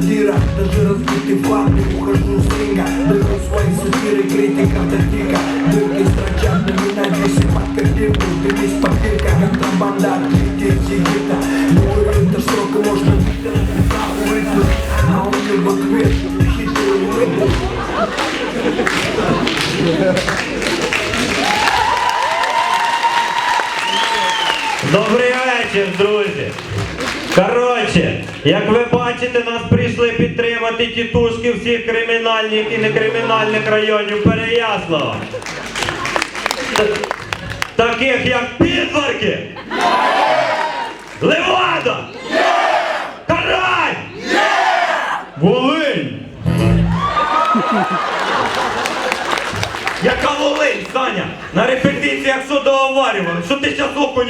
задира Даже разбитый флаг не ухожу с ринга Даю свои сатиры, критика пика Дырки строчат на меня под копирку Дымись попирка, контрабанда, клики, сигита Говорю, это срока можно Виктор нахуй вызвать А он. Коротше, як ви бачите, нас прийшли підтримати тітушки всіх кримінальних і некримінальних районів Переяслава. Таких як Підварки,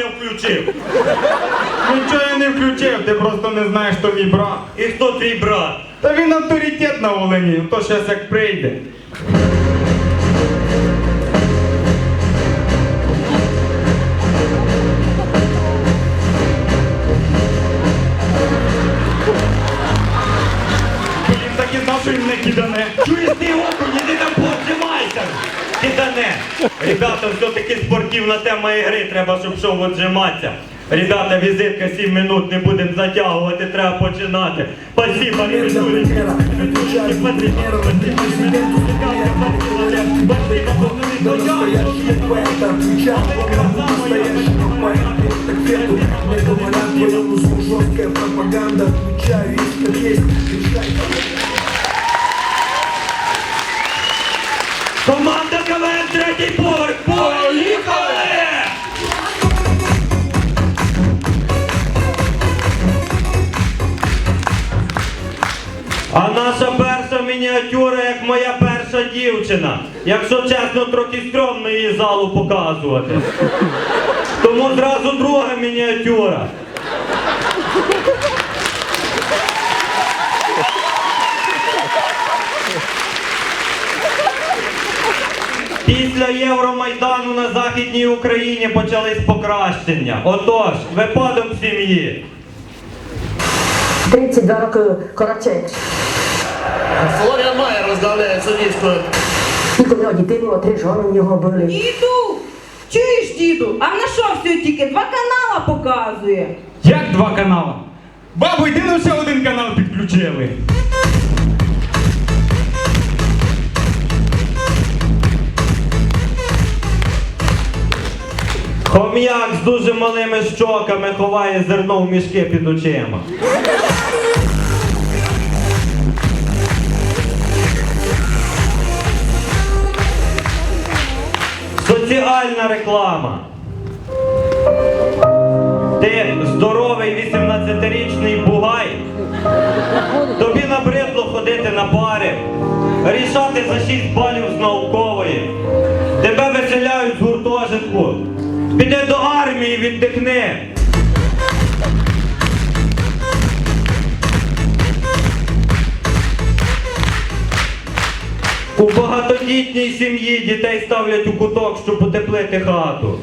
зараз включив? Нічого я не включив, ти просто не знаєш, хто мій брат. І хто твій брат? Та він авторитет на Волині, то щас як прийде. Ребята, все-таки спортивна тема ігри, треба, щоб що віджиматися. Ребята, візитка 7 минут, не будемо затягувати, треба починати. Спасибо, Мир моя перша дівчина. Якщо чесно, трохи стрьомно її залу показувати. Тому зразу друга мініатюра. Після Євромайдану на Західній Україні почались покращення. Отож, випадок сім'ї. 32 роки Корачек. Флоріан Майер розмовляє суддівською. Скільки в нього дітей було, три жони в нього були. Діду! Чуєш, діду? А на що все тільки? Два канала показує. Як два канали? Бабу, йди на ще один канал підключили. Хом'як з дуже малими щоками ховає зерно в мішки під очима. Соціальна реклама. Ти здоровий 18-річний бугай. Тобі набридло ходити на пари, рішати за 6 балів з наукової. Тебе виселяють з гуртожитку. Піди до армії, віддихни. Багатодітній сім'ї дітей ставлять у куток, щоб утеплити хату.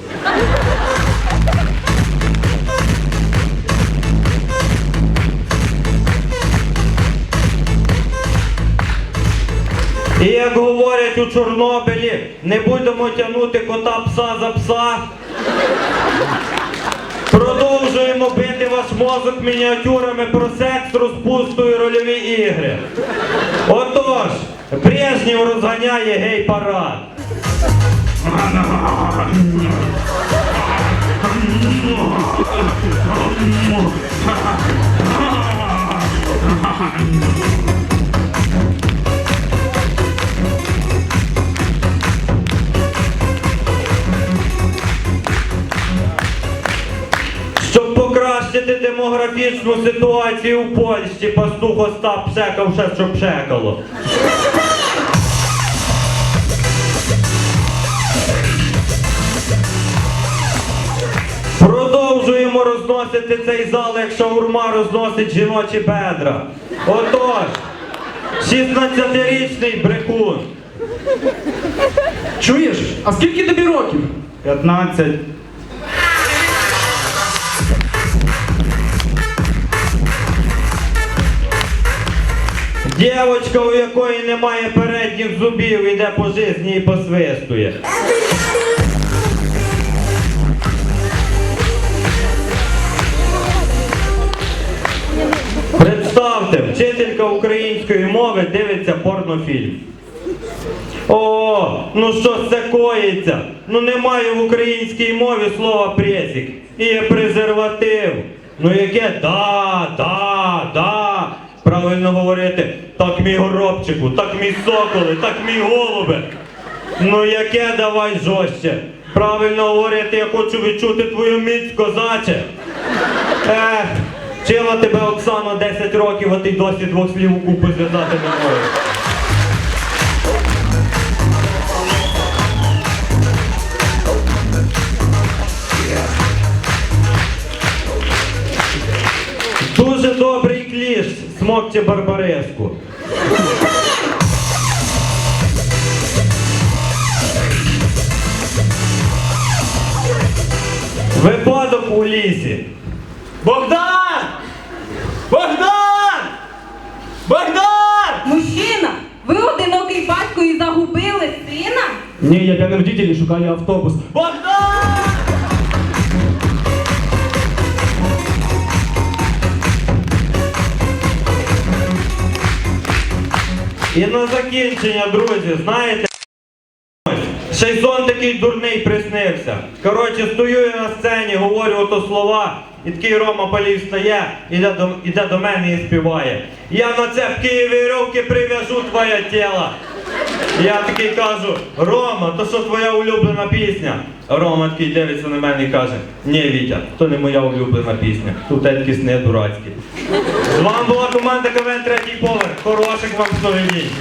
І як говорять у Чорнобилі, не будемо тягнути кота пса за пса. Продовжуємо бити ваш мозок мініатюрами про секс, розпусту і рольові ігри. Отож, Брежнєв розганяє гей-парад. Щоб покращити демографічну ситуацію в Польщі, пастух Остап пшекав ще, що пшекало. Розносити цей зал, як шаурма розносить жіночі бедра. Отож, 16-річний брехун. Чуєш? А скільки тобі років? 15. Дівочка, у якої немає передніх зубів, іде по житті і посвистує. Вчителька української мови дивиться порнофільм. О, ну що це коїться? Ну немає в українській мові слова пресік. І є презерватив. Ну яке да, да, да. Правильно говорити, так мій горобчику, так мій соколи, так мій голубе. Ну яке давай жорстче. Правильно говорити, я хочу відчути твою міць, козаче. Ех, вчила тебе Оксана 10 років, а ти досі двох слів у купу зв'язати не можеш. Дуже добрий кліш, смокче барбареску. Випадок у лісі. Богдан! Ні, я п'яний водитель і шукаю автобус. Богдан! І на закінчення, друзі, знаєте, ще й сон такий дурний приснився. Коротше, стою я на сцені, говорю ото слова, і такий Рома Палій встає, іде до, іде до мене і співає. Я на цепкі вірьовки прив'яжу твоє тіло. Я такий кажу, Рома, то що твоя улюблена пісня? Рома такий дивиться на мене і каже, ні, Вітя, то не моя улюблена пісня. Тут такі сни дурацькі. З вами була команда КВН третій поверх. Хороших вам сновидінь.